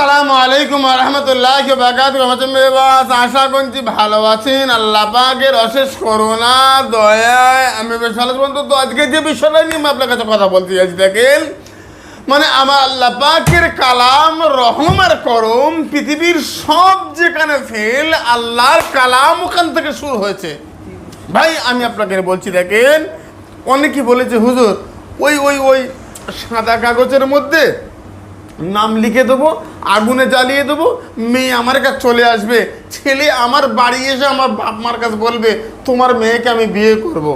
আসসালামু আলাইকুম রহমতুল্লাহ বাকাত আশা করছি ভালো আছেন। আল্লাহ পাকের অশেষ করোনা দয়ায় আমি বেশ ভালো। বন্ধু, তো আজকে যে বিষয়টা নিয়ে আমি আপনার কাছে কথা বলতে চাইছি দেখেন মানে আমার আল্লাহ পাকের কালাম রহম আর করম পৃথিবীর সব যেখানে ফেল আল্লাহর কালাম ওখান থেকে শুরু হয়েছে। ভাই আমি আপনাকে বলছি দেখেন অনেকে বলেছে হুজুর ওই ওই ওই সাদা কাগজের মধ্যে নাম লিখে দেবো, আগুনে জ্বালিয়ে দেবো, মেয়ে আমার কাছে চলে আসবে। ছেলে আমার বাড়ি এসে আমার বাপ মার কাছে বলবে, তোমার মেয়েকে আমি বিয়ে করব।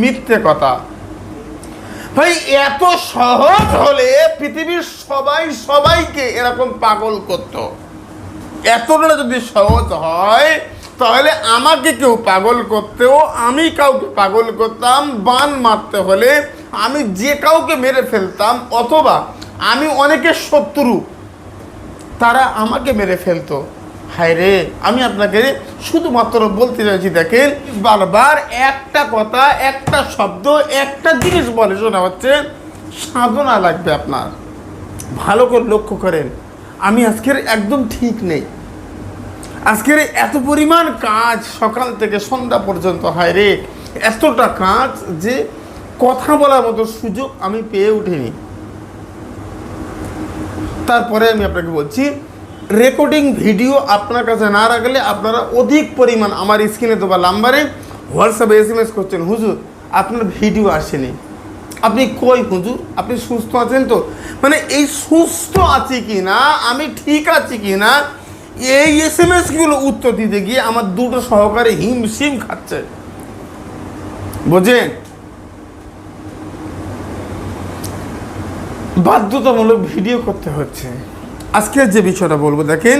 মিথ্যে কথা। ভাই, এত সহজ হলে পৃথিবীর সবাই সবাইকে এরকম পাগল করতো। এতটা যদি সহজ হয়, তাহলে আমাকে কেউ পাগল করতেও, আমি কাউকে পাগল করতাম, বান মারতে হলে আমি যে কাউকে মেরে ফেলতাম, অথবা আমি অনেকের শত্রু। তারা আমাকে মেরে ফেলতো। হায় রে, আমি আপনাকে শুধুমাত্র বলতে চাইছি দেখেন, বারবার একটা কথা, একটা শব্দ, একটা জিনিস বলে শোনা হচ্ছে, সাধনা লাগবে আপনার। ভালো করে লক্ষ্য করেন, আমি আজকের একদম ঠিক নেই। আজকের এত পরিমাণ কাজ সকাল থেকে সন্ধ্যা পর্যন্ত, হায় রে, এতটা কাজ যে কথা বলার মতো সুযোগ আমি পেয়ে উঠিনি। তারপরে আমি আপনাকে বলছি রেকর্ডিং ভিডিও আপনার কাছে না রাখলে আপনারা অধিক পরিমাণ আমার স্ক্রিনে তো বা নাম্বারে হোয়াটসঅ্যাপে এস এম এস করছেন, হুজুর, আপনার ভিডিও আসেনি। আপনি কই হুজুর? আপনি সুস্থ আছেন তো? মানে এই সুস্থ আছি কি না আমি ঠিক আছি কি না এই এস এম এসগুলো উত্তর দিতে গিয়ে আমার দুটো সহকারে হিমশিম খাচ্ছে। বোঝেন বাধ্যতামূলক ভিডিও করতে হচ্ছে। আজকের যে বিষয়টা বলব, দেখেন,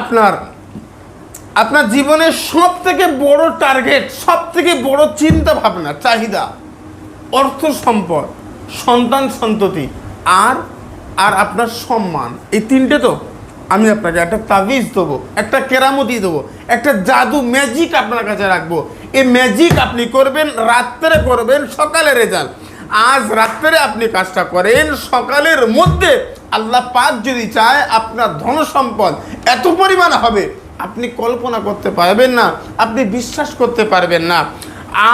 আপনার আপনার জীবনের সব থেকে বড় টার্গেট সব থেকে বড় চিন্তা ভাবনা, চাহিদা, অর্থ সম্পদ, সন্তান সন্ততি, আর আর আপনার সম্মান। এই তিনটে তো আমি আপনাকে একটা তাবিজ দেবো, একটা কেরামতি দেবো, একটা জাদু ম্যাজিক আপনার কাছে রাখব। এই ম্যাজিক আপনি করবেন, রাত্রে করবেন সকালে রেজাল্ট আজ রাত্রে আপনি কাজটা করেন, সকালের মধ্যে আল্লাহ পাক যদি চায় আপনার ধন সম্পদ এত পরিমাণ হবে, আপনি কল্পনা করতে পারবেন না, আপনি বিশ্বাস করতে পারবেন না।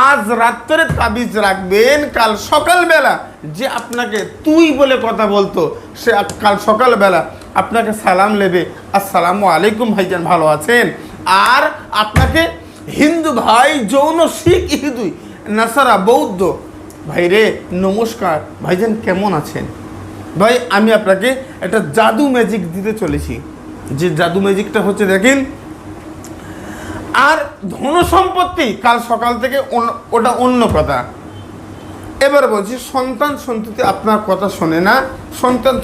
আজ রাত্রে তাবিজ রাখবেন, কাল সকালবেলা যে আপনাকে তুই বলে কথা বলতো, সে কাল সকালবেলা আপনাকে সালাম নেবে, আসসালামু আলাইকুম ভাইজান, ভালো আছেন? আর আপনাকে হিন্দু ভাই, যৌন, শিখ ইহুদুই নাসারা, বৌদ্ধ ভাই রে নমস্কার। ভাইজান, কেমন আছেন? ভাই, আমি আপনাকে একটা জাদু ম্যাজিক দিতে চলেছি। যে জাদু ম্যাজিকটা হচ্ছে দেখেন, আর ধন সম্পত্তি কাল সকাল থেকে ওটা অন্য কথা। এবার বলছি, সন্তান সন্ততি আপনার কথা শোনে না, সন্তান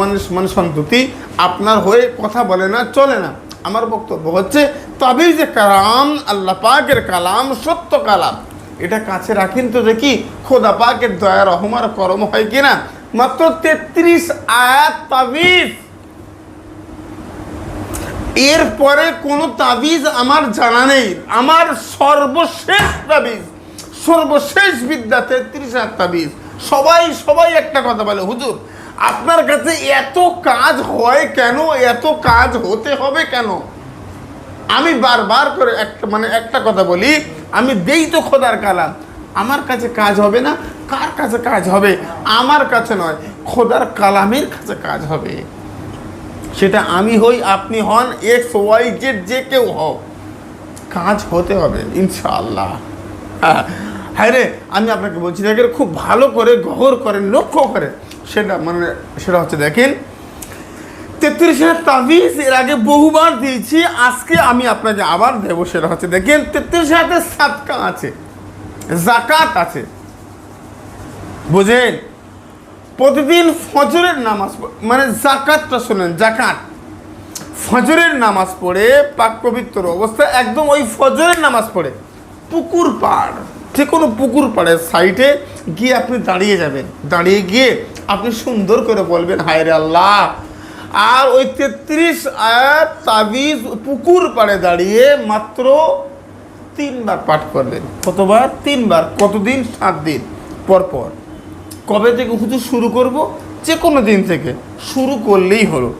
মানে মানে সন্ততি আপনার হয়ে কথা বলে না, চলে না। আমার বক্তব্য হচ্ছে, তবেই যে কালাম আল্লাহ পাকের কালাম, সত্য কালাম। এটা কাছে রাখেন তো দেখি খোদা পাকের দয়া রহমার করম হয় কিনা? মাত্র তেত্রিশ আয়াত তাবিজ। এরপরে কোনো তাবিজ আমার জানা নেই। আমার সর্বশেষ তাবিজ, সর্বশেষ বিদ্যা তেত্রিশ হাজার তাবিজ। সবাই সবাই একটা কথা বলে, হুজুর, আপনার কাছে এত কাজ হয় কেন? এত কাজ হতে হবে কেন? আমি বারবার করে একটা মানে একটা কথা বলি, আমি দেই তো খোদার কালাম। আমার কাছে কাজ হবে না, কার কাছে কাজ হবে? আমার কাছে নয়, খোদার কালামের কাছে কাজ হবে। সেটা আমি হই, আপনি হন এক্স ওয়াই জেড যে কেউ হও। কাজ হতে হবে, ইনশাআল্লাহ। হ্যাঁ রে, আমি আপনাকে বলছি, দেখেন, খুব ভালো করে, গহর করেন, লক্ষ্য করেন। সেটা মানে সেটা হচ্ছে, দেখেন, তেত্রিশ হাজার তাবিজ, এর আগে বহুবার দিয়েছি, আজকে আমি আপনাকে আবার দেবো, সেটা হচ্ছে, দেখেন, তেত্রিশ হাজার সাতকা আছে। জাকাত আছে। বুঝেন? প্রতিদিন ফজরের নামাজ মানে জাকাতটা শোনেন, জাকাত। ফজরের নামাজ পড়ে, পাক পবিত্র অবস্থায় একদম ওই ফজরের নামাজ পড়ে। পুকুর পাড় যে কোনো পুকুর পাড়ের সাইডে গিয়ে আপনি দাঁড়িয়ে যাবেন। দাঁড়িয়ে গিয়ে আপনি সুন্দর করে বলবেন, হায় রে আল্লাহ। আর ওই তেত্রিশ আয়াত তাবিজ পুকুর পাড়ে দাঁড়িয়ে মাত্র তিনবার পাঠ করবেন। কতবার? তিনবার কতদিন? সাত দিন। পর পর কবে থেকে হুজুর শুরু করব? যে কোনো দিন থেকে। শুরু করলেই হলো।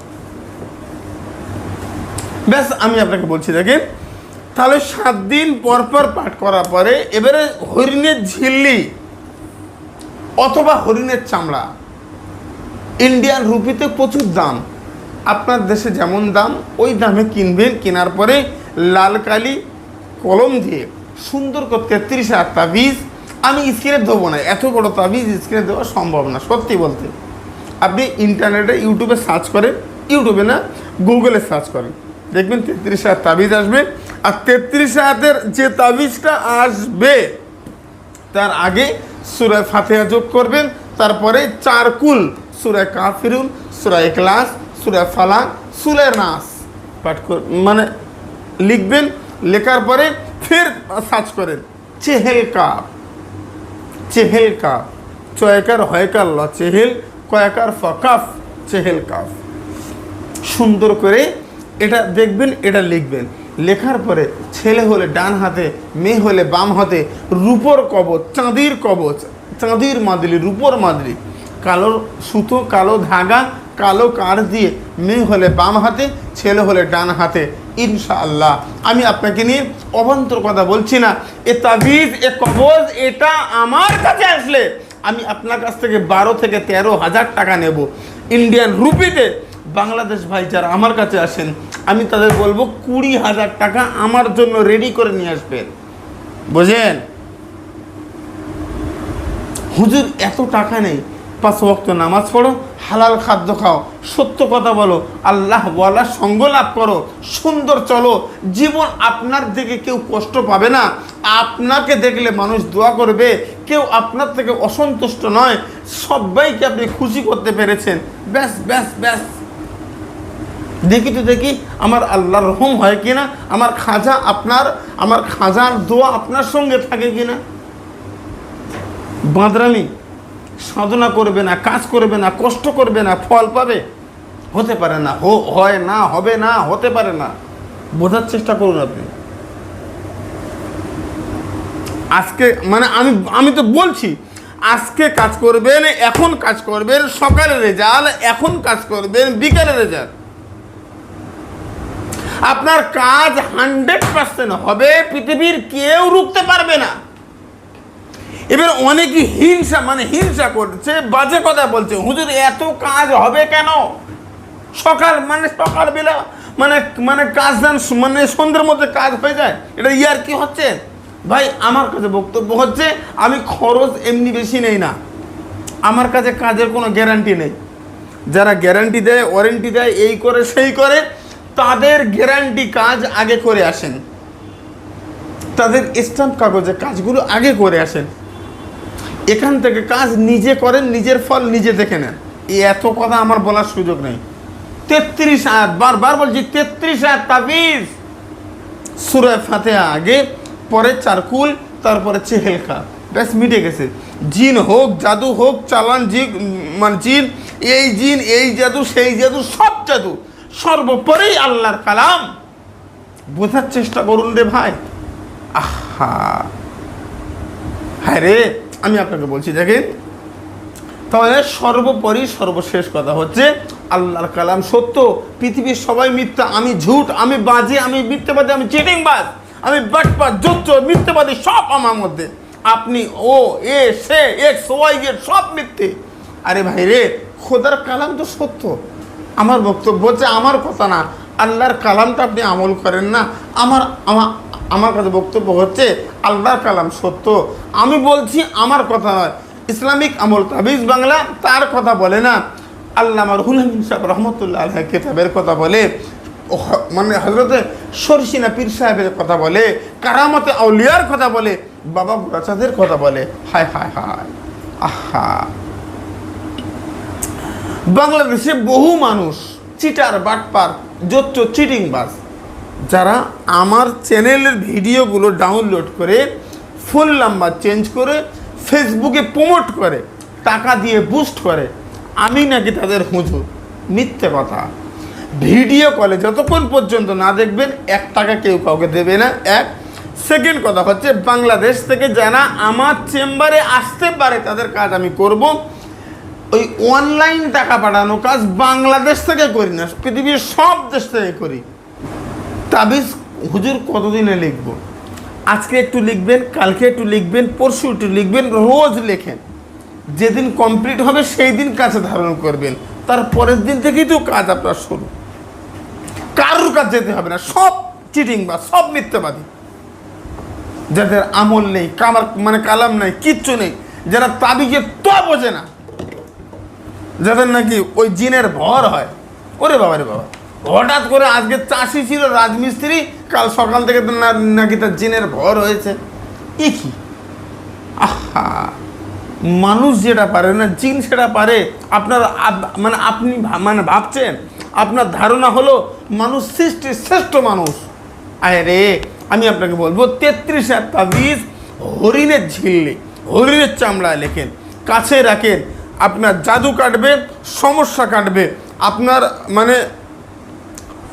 ব্যাস আমি আপনাকে বলছি দেখেন। তাহলে সাত দিন পর পর পাঠ করার পরে এবারে হরিণের ঝিল্লি অথবা হরিণের চামড়া। ইন্ডিয়ান রুপিতে প্রচুর দাম। আপনার দেশে যেমন দাম ওই দামে কিনবেন কেনার পরে লাল কালি কলম দিয়ে সুন্দর করে তেত্রিশ হাজার তাবিজ আমি স্ক্রিনে দেবো না। এত বড় তাবিজ স্ক্রিনে দেওয়া সম্ভব না, সত্যি বলতে। আপনি ইন্টারনেটে ইউটিউবে সার্চ করেন ইউটিউবে না গুগলে সার্চ করেন। দেখবেন তেত্রিশ হাজার তাবিজ আসবে আর তেত্রিশ হাজারের যে তাবিজটা আসবে, তার আগে সুরায় ফাতেহা যোগ করবেন, তারপরে চার কুল, সুরায় কাফিরুন, সুরায় ক্লাস সুরায় ফালাক, সুরায় নাস। পাঠ মানে লিখবেন লেখার পরে ফের সার্চ করেন, চেহেল কাপ চেহেল কাপ, চয়কার হয়কার ল, চেহেল, কয়কার ফকাফ চেহেল কাফ সুন্দর করে এটা দেখবেন, এটা লিখবেন। লেখার পরে ছেলে হলে ডান হাতে, মেয়ে হলে বাম হাতে, রূপর কবচ, চাঁদির কবচ, চাঁদির মাদলি, রূপর মাদলি, কালো সুতো, কালো ধাগা, কালো কার দিয়ে মেয়ে হলে বাম হাতে, ছেলে হলে ডান হাতে। ইনশাআল্লাহ। আমি আপনাকে নিয়ে অবান্তর কথা বলছি না। এ তাবিজ, এ কবজ, এটা আমার কাছে আসলে। আমি আপনার কাছ থেকে বারো থেকে তেরো হাজার টাকা নেব। ইন্ডিয়ান রুপিতে। বাংলাদেশ ভাই, যারা আমার কাছে আসেন, আমি তাদের বলব কুড়ি হাজার টাকা আমার জন্য রেডি করে নিয়ে আসবেন। বুঝেন? হুজুর, এত টাকা নেই। পাঁচ ওয়াক্ত নামাজ পড়ো, হালাল খাদ্য খাও। সত্য কথা বলো, আল্লাহ বলা সঙ্গ লাভ করো, সুন্দর চলো। জীবন আপনার দিকে কেউ কষ্ট পাবে না। আপনাকে দেখলে মানুষ দোয়া করবে, কেউ আপনার থেকে অসন্তুষ্ট নয়। সবাইকে আপনি খুশি করতে পেরেছেন। ব্যাস ব্যাস ব্যাস। দেখি তো দেখি, আমার আল্লাহর রহম হয় কিনা? আমার খাজা আপনার, আমার খাজার দোয়া আপনার সঙ্গে থাকে কিনা? বাঁদরামি। সাধনা করবে না, কাজ করবে না, কষ্ট করবে না, ফল পাবে? হতে পারে না। হো হয় না, হবে না, হতে পারে না। বোঝার চেষ্টা করুন আপনি। আজকে মানে আমি আমি তো বলছি, আজকে কাজ করবেন, এখন কাজ করবেন সকালে রেজাল্ট, এখন কাজ করবেন বিকালে রেজাল্ট। আপনার কাজ হান্ড্রেড পার্সেন্ট হবে, পৃথিবীর কেউ রুখতে পারবে না। এবার অনেকে হিংসা মানে হিংসা করছে, বাজে কথা বলছে। হুজুর, এত কাজ হবে কেন? সকাল মানে সকালবেলা মানে মানে কাজ দান মানে সন্ধ্যের মধ্যে কাজ হয়ে যায় এটা ইয়ার কি হচ্ছে? ভাই, আমার কাছে বক্তব্য হচ্ছে, আমি খরচ এমনি বেশি নেই না। আমার কাছে কাজের কোনো গ্যারান্টি নেই। যারা গ্যারান্টি দেয় ওয়ারেন্টি দেয়, এই করে, সেই করে, তাদের গ্যারান্টি কাজ আগে করে আসেন। তাদের স্ট্যাম্প কাগজে কাজগুলো আগে করে আসেন। এখান থেকে কাজ নিজে করেন, নিজের ফল নিজে দেখে নেন। এত কথা আমার বলার সুযোগ নেই। তেত্রিশ আয়াত, বারবার বলছি, তেত্রিশ আয়াত তাবিজ। সুরায় ফাতেহা আগে, পরে চারকুল, তারপরে চেহেলকা ব্যাস, মিটে গেছে। জিন হোক, জাদু হোক, চালান জি মানে জিন, এই জিন, এই জাদু, সেই জাদু, সব জাদু। সর্বোপরি আল্লাহর কালাম। বোঝার চেষ্টা করুন রে ভাই। আহা। হ্যাঁ রে। আমি আপনাকে বলছি, দেখেন, তাহলে সর্বোপরি সর্বশেষ কথা হচ্ছে, আল্লাহর কালাম সত্য, পৃথিবীর সবাই মিথ্যা, আমি ঝুট, আমি বাজে, আমি মিথ্যাবাদী, আমি চিটিংবাজ, আমি বাটপাত জোচ্চ মিথ্যাবাদী, সব আমার মধ্যে। আপনি ও, এ, সে, এক্স, ওয়াই, জেড, সব মিথ্যে। আরে ভাই রে, খোদার কালাম তো সত্য। আমার বক্তব্য হচ্ছে, আমার কথা না, আল্লাহর কালামটা আপনি আমল করেন না। আমার আমার আমার কাছে বক্তব্য হচ্ছে, আল্লাহর কালাম সত্য। আমি বলছি আমার কথা নয়। ইসলামিক আমল তাবিজ বাংলা, তার কথা বলে না। আল্লাহ রহুল আমিন সাহেব রহমতুল্লাহ আলহ কেতাবের কথা বলে মানে হজরতে সরসিনা পীর সাহেবের কথা বলে, কারামতে আউলিয়ার কথা বলে, বাবা গুরাচাঁদের কথা বলে। হায় হায় হায়, আহা। বাংলাদেশে বহু মানুষ, চিটার, বাটপার জোচ্চ চিটিংবাজ যারা আমার চ্যানেলের ভিডিওগুলো ডাউনলোড করে ফোন নাম্বার চেঞ্জ করে ফেসবুকে প্রমোট করে, টাকা দিয়ে বুস্ট করে, আমি নাকি তাদের হুজুর। মিথ্যে কথা। ভিডিও কলে যতক্ষণ পর্যন্ত না দেখবেন, এক টাকা কেউ কাউকে দেবে না। এক সেকেন্ড কথা হচ্ছে বাংলাদেশ থেকে যারা আমার চেম্বারে আসতে পারে, তাদের কাজ আমি করব। ওই অনলাইন টাকা পাঠানো কাজ বাংলাদেশ থেকে করি না, পৃথিবীর সব দেশ থেকে করি। তাবিজ হুজুর কতদিনে লিখব? আজকে একটু লিখবেন, কালকে একটু লিখবেন, পরশু একটু লিখবেন, রোজ লেখেন। যেদিন কমপ্লিট হবে সেই দিন কাছে ধারণ করবেন। তার পরের দিন থেকেই তো কাজ আপনার শুরু। কারোর কাজ যেতে হবে না, সব চিটিং বা সব মিথ্যাবাদী। যাদের আমল নেই, কামার মানে কালাম নেই, কিচ্ছু নেই, যারা তাবিজের তো বোঝে না। যাদের নাকি ওই জিনের ভর হয়, ওরে বাবা রে বাবা। হঠাৎ করে আজকে চাষি ছিল রাজমিস্ত্রি, কাল সকাল থেকে নাকি তার জিনের ভর হয়েছে। কি? আহা! মানুষ যেটা পারে না, জিন সেটা পারে। আপনার মানে আপনি মানে ভাবছেন, আপনার ধারণা হলো মানুষ সৃষ্টির শ্রেষ্ঠ মানুষ। আয় রে, আমি আপনাকে বলব, তেত্রিশ তাবিজ হরিণের ঝিল্লি, হরিণের চামড়ায় লেখেন। কাছে রাখেন, আপনার জাদু কাটবে, সমস্যা কাটবে। আপনার মানে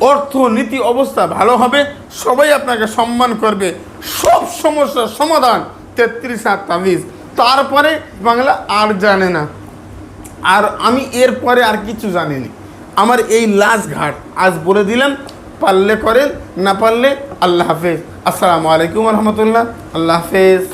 অর্থনীতি অবস্থা ভালো হবে, সবাই আপনাকে সম্মান করবে। সব সমস্যার সমাধান তেত্রিশ হাত তাবিজ। তারপরে বাংলা আর জানে না। আর আমি এরপরে আর কিছু জানিনি। আমার এই লাস্ট ঘাট, আজ বলে দিলাম, পারলে করেন, না পারলে আল্লাহ হাফেজ। আসসালামু আলাইকুম রহমতুল্লাহ। আল্লাহ হাফেজ।